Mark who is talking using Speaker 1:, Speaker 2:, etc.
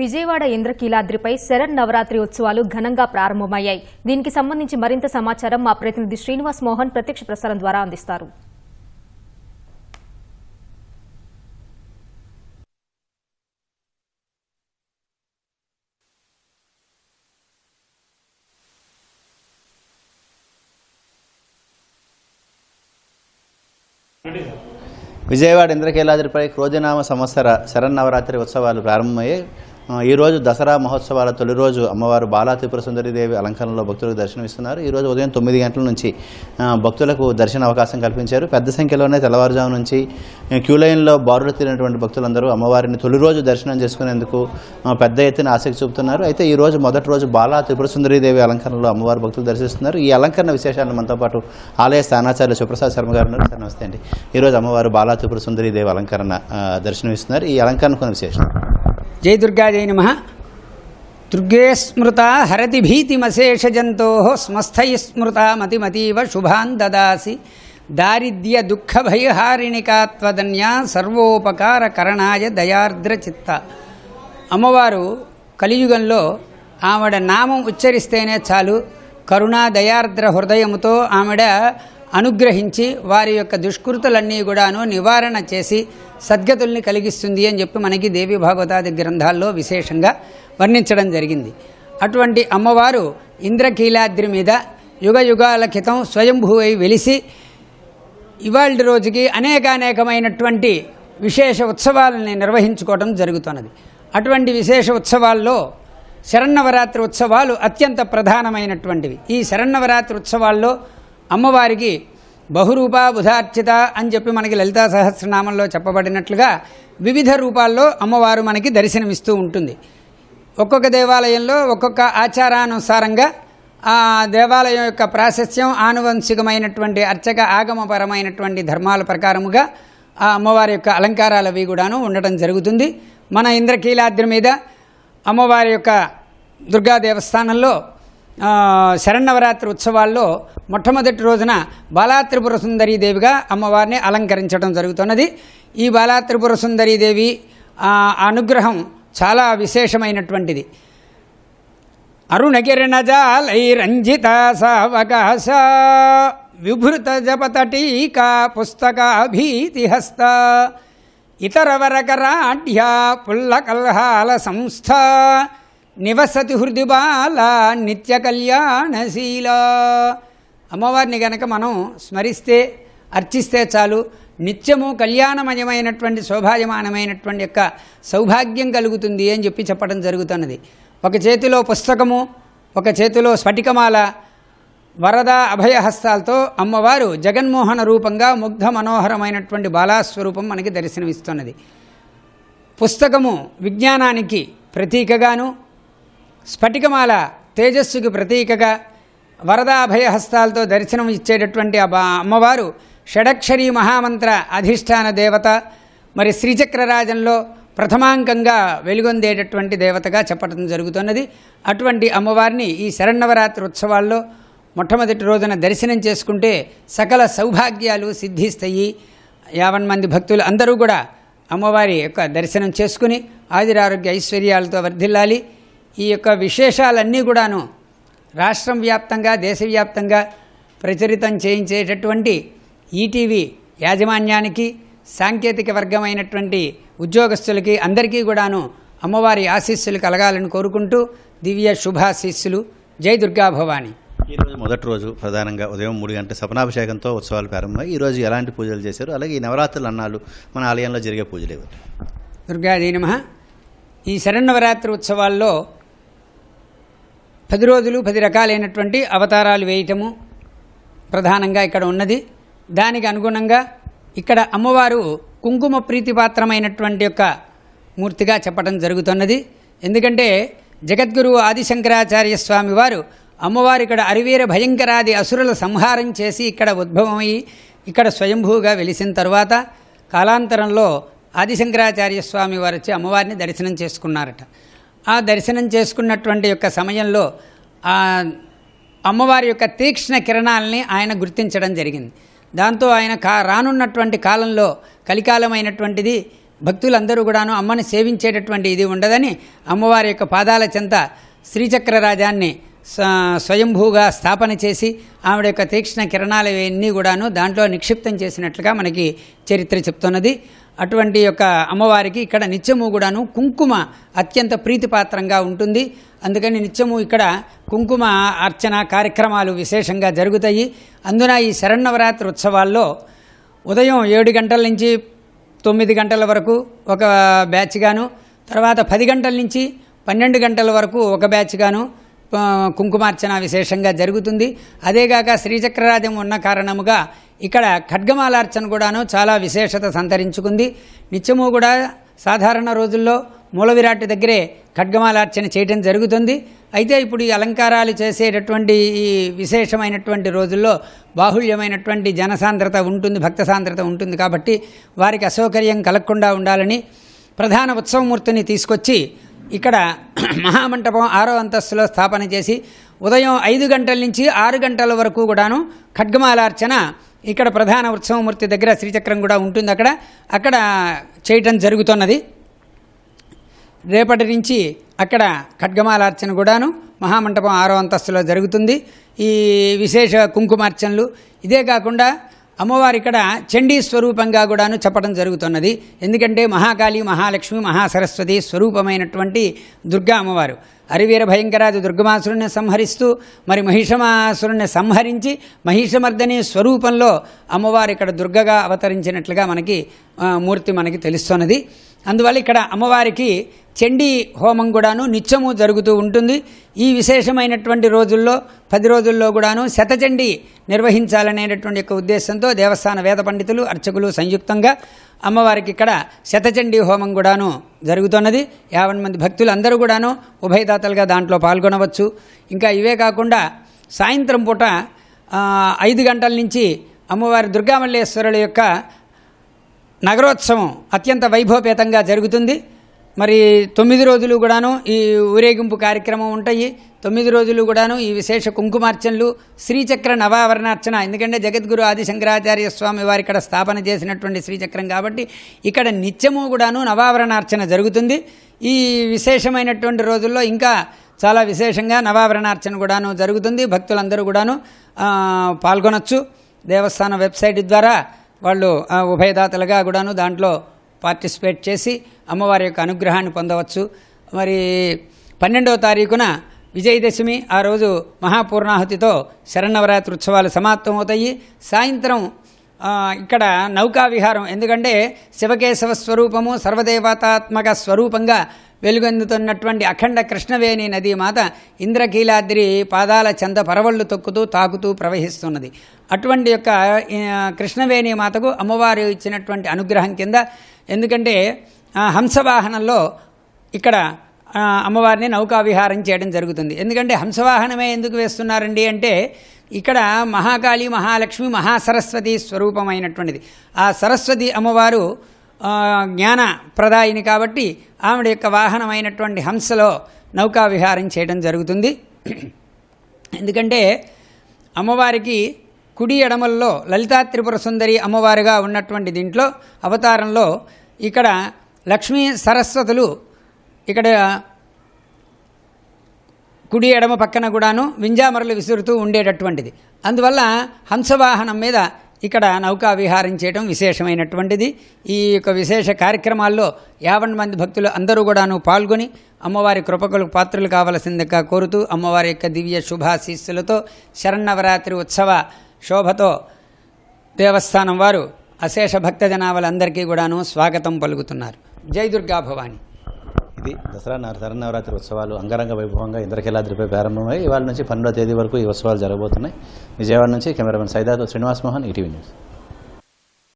Speaker 1: విజయవాడ ఇంద్రకీలాద్రిపై శరణ్ నవరాత్రి ఉత్సవాలు ఘనంగా ప్రారంభమయ్యాయి. దీనికి సంబంధించి మరింత సమాచారం మా ప్రతినిధి శ్రీనివాస్ మోహన్ ప్రత్యక్ష ప్రసారం ద్వారా అందిస్తారు.
Speaker 2: విజయవాడ ఇంద్రకీలాద్రిపై క్రోజనామ సంవత్సర శరన్నవరాత్రి ఉత్సవాలు ప్రారంభమయ్యాయి. ఈరోజు దసరా మహోత్సవాల తొలి రోజు అమ్మవారు బాలా త్రిపుర సుందరిదేవి అలంకరణలో భక్తులకు దర్శనమిస్తున్నారు. ఈరోజు ఉదయం తొమ్మిది గంటల నుంచి భక్తులకు దర్శన అవకాశం కల్పించారు. పెద్ద సంఖ్యలోనే తెల్లవారుజాము నుంచి క్యూ లైన్లో బారులు తీరినటువంటి భక్తులందరూ అమ్మవారిని తొలి రోజు దర్శనం చేసుకునేందుకు పెద్ద ఎత్తున ఆసక్తి చూపుతున్నారు. అయితే ఈ రోజు మొదటి రోజు బాలా త్రిపుర సుందరిదేవి అలంకరణలో అమ్మవారు భక్తులు దర్శిస్తున్నారు. ఈ అలంకరణ విశేషాలను మనతో పాటు ఆలయ స్థానాచార్య సుప్రసాద్ శర్మ గారు ఉన్నారు. నమస్తే అండి. ఈరోజు అమ్మవారు బాలా త్రిపుర సుందరిదేవి అలంకరణ దర్శనమిస్తున్నారు. ఈ అలంకరణ కొన్ని విశేషం
Speaker 3: జై దుర్గా జై నమ. దుర్గే స్మృత హరతి భీతిమశేషజంతో స్మస్థై స్మృత మతిమతీవ శుభాన్ దదాసి. దారిద్ర్య దుఃఖభయహారిణికాత్వదన్యా సర్వోపకార కరణాయ దయార్ద్ర చిత్త. అమ్మవారు కలియుగంలో ఆవిడ నామం ఉచ్చరిస్తేనే చాలు. కరుణా దయార్ద్ర హృదయముతో ఆవిడ అనుగ్రహించి వారి యొక్క దుష్కృతులన్నీ కూడాను నివారణ చేసి సద్గతుల్ని కలిగిస్తుంది అని చెప్పి మనకి దేవి భాగవతాది గ్రంథాల్లో విశేషంగా వర్ణించడం జరిగింది. అటువంటి అమ్మవారు ఇంద్రకీలాద్రి మీద యుగ యుగాల క్రితం స్వయంభూవై వెలిసి ఇవాళ రోజుకి అనేకానేకమైనటువంటి విశేష ఉత్సవాలని నిర్వహించుకోవడం జరుగుతున్నది. అటువంటి విశేష ఉత్సవాల్లో శరన్నవరాత్రి ఉత్సవాలు అత్యంత ప్రధానమైనటువంటివి. ఈ శరన్నవరాత్రి ఉత్సవాల్లో అమ్మవారికి బహురూప బుధార్చిత అని చెప్పి మనకి లలితా సహస్రనామంలో చెప్పబడినట్లుగా వివిధ రూపాల్లో అమ్మవారు మనకి దర్శనమిస్తూ ఉంటుంది. ఒక్కొక్క దేవాలయంలో ఒక్కొక్క ఆచారానుసారంగా ఆ దేవాలయం యొక్క ప్రాశస్త్యం ఆనువంశికమైనటువంటి అర్చక ఆగమపరమైనటువంటి ధర్మాల ప్రకారముగా ఆ అమ్మవారి యొక్క అలంకారాలు అవి కూడాను ఉండటం జరుగుతుంది. మన ఇంద్రకీలాద్రి మీద అమ్మవారి యొక్క దుర్గా దేవస్థానంలో శరన్నవరాత్రి ఉత్సవాల్లో మొట్టమొదటి రోజున బాలాత్రిపుర సుందరీదేవిగా అమ్మవారిని అలంకరించడం జరుగుతున్నది. ఈ బాలాత్రిపుర సుందరీదేవి అనుగ్రహం చాలా విశేషమైనటువంటిది. అరుణకిరణజాలైరంజిత సవకాశ విభృత జపతటీకా పుస్తకాభీతిహస్త ఇతర వరకరాఢ్యా పుల్లకల్హాల సంస్థ నివసతి హృది బాల నిత్య కళ్యాణశీల అమ్మవారిని గనక మనం స్మరిస్తే అర్చిస్తే చాలు. నిత్యము కళ్యాణమయమైనటువంటి శోభాయమానమైనటువంటి యొక్క సౌభాగ్యం కలుగుతుంది అని చెప్పి చెప్పడం జరుగుతున్నది. ఒక చేతిలో పుస్తకము ఒక చేతిలో స్ఫటికమాల వరద అభయహస్తాలతో అమ్మవారు జగన్మోహన రూపంగా ముగ్ధ మనోహరమైనటువంటి బాలాస్వరూపం మనకి దర్శనమిస్తున్నది. పుస్తకము విజ్ఞానానికి ప్రతీకగాను స్ఫటికమాల తేజస్సుకి ప్రతీకగా వరదాభయహస్తాలతో దర్శనం ఇచ్చేటటువంటి అమ్మవారు షడక్షరీ మహామంత్ర అధిష్టాన దేవత మరి శ్రీచక్రరాజంలో ప్రథమాంకంగా వెలుగొందేటటువంటి దేవతగా చెప్పడం జరుగుతున్నది. అటువంటి అమ్మవారిని ఈ శరన్నవరాత్రి ఉత్సవాల్లో మొట్టమొదటి రోజున దర్శనం చేసుకుంటే సకల సౌభాగ్యాలు సిద్ధిస్తాయి. యావన్ మంది భక్తులు అందరూ కూడా అమ్మవారి యొక్క దర్శనం చేసుకుని ఆదిరారోగ్య ఐశ్వర్యాలతో వర్ధిల్లాలి. ఈ యొక్క విశేషాలన్నీ కూడాను రాష్ట్రం వ్యాప్తంగా దేశవ్యాప్తంగా ప్రచురితం చేయించేటటువంటి ఈటీవీ యాజమాన్యానికి సాంకేతిక వర్గమైనటువంటి ఉద్యోగస్తులకి అందరికీ కూడాను అమ్మవారి ఆశీస్సులు కలగాలని కోరుకుంటూ దివ్య శుభాశీస్సులు. జై దుర్గా భవాని.
Speaker 2: ఈ రోజు మొదటి రోజు ప్రధానంగా ఉదయం మూడు గంటల సపనాభిషేకంతో ఉత్సవాలు ప్రారంభమై ఈ రోజు ఎలాంటి పూజలు చేశారు? అలాగే ఈ నవరాత్రులు అన్నాలు మన ఆలయంలో జరిగే పూజలు ఇవి
Speaker 3: దుర్గాదీ నమ. ఈ శరన్నవరాత్రి ఉత్సవాల్లో పది రోజులు పది రకాలైనటువంటి అవతారాలు వేయటము ప్రధానంగా ఇక్కడ ఉన్నది. దానికి అనుగుణంగా ఇక్కడ అమ్మవారు కుంకుమ ప్రీతిపాత్రమైనటువంటి యొక్క మూర్తిగా చెప్పడం జరుగుతున్నది. ఎందుకంటే జగద్గురువు ఆదిశంకరాచార్య స్వామి వారు అమ్మవారు ఇక్కడ అరివీర భయంకరాది అసురుల సంహారం చేసి ఇక్కడ ఉద్భవమై ఇక్కడ స్వయంభూగా వెలిసిన తర్వాత కాలాంతరంలో ఆదిశంకరాచార్య స్వామి వారు వచ్చి అమ్మవారిని దర్శనం చేసుకున్నారట. ఆ దర్శనం చేసుకున్నటువంటి యొక్క సమయంలో ఆ అమ్మవారి యొక్క తీక్ష్ణ కిరణాలని ఆయన గుర్తించడం జరిగింది. దాంతో ఆయన కా రానున్నటువంటి కాలంలో కలికాలమైనటువంటిది భక్తులందరూ కూడాను అమ్మని సేవించేటటువంటి ఇది ఉండదని అమ్మవారి యొక్క పాదాల చెంత శ్రీచక్ర రాజాన్ని స్వయంభూగా స్థాపన చేసి ఆవిడ యొక్క తీక్ష్ణ కిరణాలు ఇవన్నీ కూడాను దాంట్లో నిక్షిప్తం చేసినట్లుగా మనకి చరిత్ర చెప్తున్నది. అటువంటి యొక్క అమ్మవారికి ఇక్కడ నిత్యము కూడాను కుంకుమ అత్యంత ప్రీతిపాత్రంగా ఉంటుంది. అందుకని నిత్యము ఇక్కడ కుంకుమ అర్చన కార్యక్రమాలు విశేషంగా జరుగుతాయి. అందున ఈ శరన్నవరాత్రి ఉత్సవాల్లో ఉదయం ఏడు గంటల నుంచి తొమ్మిది గంటల వరకు ఒక బ్యాచ్గాను తర్వాత పది గంటల నుంచి పన్నెండు గంటల వరకు ఒక బ్యాచ్గాను కుంకుమార్చన విశేషంగా జరుగుతుంది. అదేగాక శ్రీచక్రరాజం ఉన్న కారణముగా ఇక్కడ ఖడ్గమాలార్చన కూడాను చాలా విశేషత సంతరించుకుంది. నిత్యము కూడా సాధారణ రోజుల్లో మూల విరాట్ దగ్గరే ఖడ్గమాలార్చన చేయటం జరుగుతుంది. అయితే ఇప్పుడు ఈ అలంకారాలు చేసేటటువంటి ఈ విశేషమైనటువంటి రోజుల్లో బాహుళ్యమైనటువంటి జనసాంద్రత ఉంటుంది భక్త సాంద్రత ఉంటుంది కాబట్టి వారికి అసౌకర్యం కలగకుండా ఉండాలని ప్రధాన ఉత్సవమూర్తిని తీసుకొచ్చి ఇక్కడ మహామంటపం ఆరో అంతస్తులో స్థాపన చేసి ఉదయం ఐదు గంటల నుంచి ఆరు గంటల వరకు కూడాను ఖడ్గమాలార్చన ఇక్కడ ప్రధాన ఉత్సవమూర్తి దగ్గర శ్రీచక్రం కూడా ఉంటుంది అక్కడ. అక్కడ చేయటం జరుగుతున్నది. రేపటి నుంచి అక్కడ ఖడ్గమాలార్చన కూడాను మహామంటపం ఆరో అంతస్తులో జరుగుతుంది. ఈ విశేష కుంకుమార్చనలు. ఇదే కాకుండా అమ్మవారు ఇక్కడ చండీ స్వరూపంగా కూడాను చెప్పడం జరుగుతున్నది. ఎందుకంటే మహాకాళి మహాలక్ష్మి మహాసరస్వతి స్వరూపమైనటువంటి దుర్గా అమ్మవారు. హరివీర భయంకరాది దుర్గమాసురుణ్ణి సంహరిస్తూ మరి మహిషమాసురుణ్ణి సంహరించి మహిషమర్దని స్వరూపంలో అమ్మవారు ఇక్కడ దుర్గగా అవతరించినట్లుగా మనకి మూర్తి మనకి తెలుస్తున్నది. అందువల్ల ఇక్కడ అమ్మవారికి చండీ హోమం కూడాను నిత్యము జరుగుతూ ఉంటుంది. ఈ విశేషమైనటువంటి రోజుల్లో పది రోజుల్లో కూడాను శతచండి నిర్వహించాలనేటటువంటి యొక్క ఉద్దేశంతో దేవస్థాన వేద పండితులు అర్చకులు సంయుక్తంగా అమ్మవారికి ఇక్కడ శతచండీ హోమం కూడాను జరుగుతున్నది. యావన్ మంది భక్తులు అందరూ కూడాను ఉభయదాతలుగా దాంట్లో పాల్గొనవచ్చు. ఇంకా ఇవే కాకుండా సాయంత్రం పూట ఐదు గంటల నుంచి అమ్మవారి దుర్గామల్లేశ్వరుల యొక్క నగరోత్సవం అత్యంత వైభవపేతంగా జరుగుతుంది. మరి తొమ్మిది రోజులు కూడాను ఈ ఊరేగింపు కార్యక్రమం ఉంటాయి. తొమ్మిది రోజులు కూడాను ఈ విశేష కుంకుమార్చనలు శ్రీచక్ర నవావరణార్చన ఎందుకంటే జగద్గురు ఆది శంకరాచార్య స్వామి వారి ఇక్కడ స్థాపన చేసినటువంటి శ్రీచక్రం కాబట్టి ఇక్కడ నిత్యము కూడాను నవావరణార్చన జరుగుతుంది. ఈ విశేషమైనటువంటి రోజుల్లో ఇంకా చాలా విశేషంగా నవావరణార్చన కూడాను జరుగుతుంది. భక్తులందరూ కూడాను పాల్గొనొచ్చు. దేవస్థాన వెబ్సైట్ ద్వారా వాళ్ళు ఆ, ఉభయదాతలుగా కూడాను దాంట్లో పార్టిసిపేట్ చేసి అమ్మవారి యొక్క అనుగ్రహాన్ని పొందవచ్చు. మరి పన్నెండవ తారీఖున విజయదశమి ఆ రోజు మహాపూర్ణాహుతితో శరన్నవరాత్రి ఉత్సవాలు సమాప్తమవుతాయి. సాయంత్రం ఇక్కడ నౌకా విహారం ఎందుకంటే శివకేశవ స్వరూపము సర్వదేవతాత్మక స్వరూపంగా వెలుగొందుతున్నటువంటి అఖండ కృష్ణవేణి నదీ మాత ఇంద్రకీలాద్రి పాదాల చెంద పరవళ్ళు తొక్కుతూ తాకుతూ ప్రవహిస్తున్నది. అటువంటి యొక్క కృష్ణవేణి మాతకు అమ్మవారు ఇచ్చినటువంటి అనుగ్రహం కింద ఎందుకంటే హంసవాహనంలో ఇక్కడ అమ్మవారిని నౌకా విహారం చేయడం జరుగుతుంది. ఎందుకంటే హంసవాహనమే ఎందుకు వేస్తున్నారండి అంటే ఇక్కడ మహాకాళి మహాలక్ష్మి మహాసరస్వతి స్వరూపమైనటువంటిది. ఆ సరస్వతి అమ్మవారు జ్ఞాన ప్రదాయిని కాబట్టి ఆవిడ యొక్క వాహనమైనటువంటి హంసలో నౌకా విహారం చేయడం జరుగుతుంది. ఎందుకంటే అమ్మవారికి కుడి ఎడమల్లో లలితా త్రిపుర సుందరి అమ్మవారుగా ఉన్నటువంటి దీంట్లో అవతారంలో ఇక్కడ లక్ష్మీ సరస్వతులు ఇక్కడ కుడి ఎడమ పక్కన కూడాను వింజామరలు విసురుతూ ఉండేటటువంటిది. అందువల్ల హంసవాహనం మీద ఇక్కడ నౌకా విహారం చేయడం విశేషమైనటువంటిది. ఈ యొక్క విశేష కార్యక్రమాల్లో యావన్ మంది భక్తులు అందరూ కూడాను పాల్గొని అమ్మవారి కృపకులకు పాత్రలు కావలసిందిగా కోరుతూ అమ్మవారి యొక్క దివ్య శుభాశీస్సులతో శరన్నవరాత్రి ఉత్సవ శోభతో దేవస్థానం వారు అశేష భక్త జనావలందరికీ కూడాను స్వాగతం పలుకుతున్నారు. జై దుర్గా భవాని.
Speaker 2: ఇది దసరా నవ- శరన్నవరాత్రి ఉత్సవాలు అంగరంగ వైభవంగా ఇంద్రకీలాద్రిపై ప్రారంభమై ఇవాళ నుంచి పన్నెండో తేదీ వరకు ఈ ఉత్సవాలు జరగబోతున్నాయి. విజయవాడ నుంచి కెమెరామెన్ సైదాతో శ్రీనివాస్ మోహన్ ఈటీవీ న్యూస్.